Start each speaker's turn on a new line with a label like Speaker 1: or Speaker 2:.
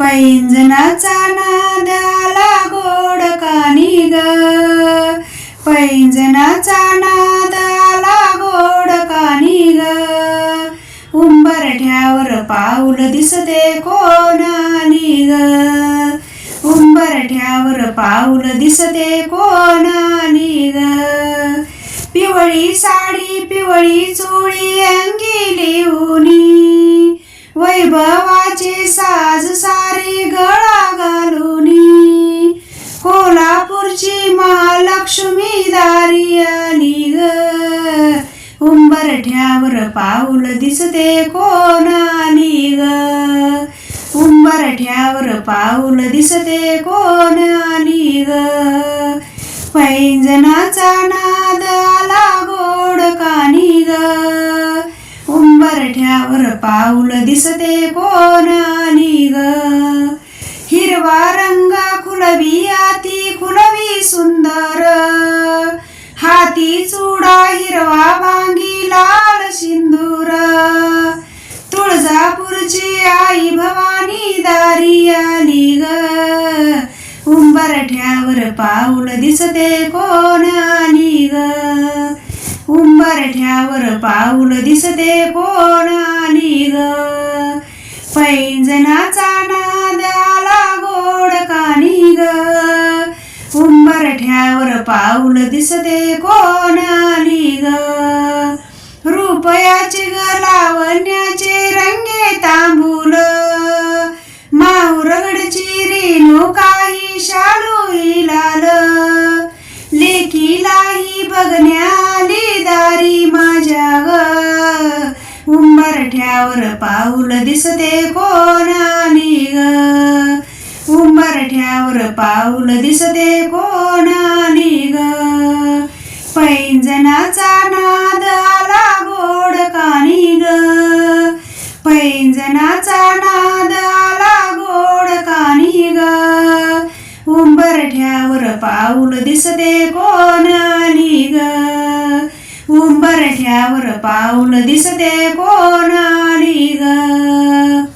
Speaker 1: पैंजनाचा नाद्याला गोड कानी ग पैंजनाचा नादाला गोड कानी ग उंबरठ्यावर पाऊल दिसते कोणाली ग उंबरठ्यावर पाऊल दिसते कोणाली ग पिवळी साडी पिवळी चोळी अंगी लिहुनी उंबरठ्यावर पाऊल दिसते कोणाली ग उंबरठ्यावर पाऊल दिसते कोणाली ग पैंजनाचा नाद आला गोड कानी ग उंबरठ्यावर पाऊल दिसते कोणाली ग हिरवा रंग खुलवी आती खुलवी सुंदर. हाती चुडा हिरवा भांगी लाल सिंदूर. तुळजापूरची आई भवानी दारी आली ग. उंबरठ्यावर पाऊल दिसते कोण आली ग. उंबरठ्यावर पाऊल दिसते कोण आली ग. पैंजनाचा पाऊल दिसते कोणाली ग? रुपयाचे ग लावण्याचे रंगे तांबूल. माऊरगडची रेणू काही शालू लाल. लेकीलाही बघण्याली दारी माझ्या ग उंबरठ्यावर पाऊल दिसते कोणाली ग? उंबरठ्यावर पाऊल दिसते कोणाली ग पैंजनाचा नाद आला गोड कानी ग पैंजनाचा नाद आला गोड कानी ग उंबरठ्यावर पाऊल दिसते कोणाली ग उंबरठ्यावर पाऊल दिसते कोणाली ग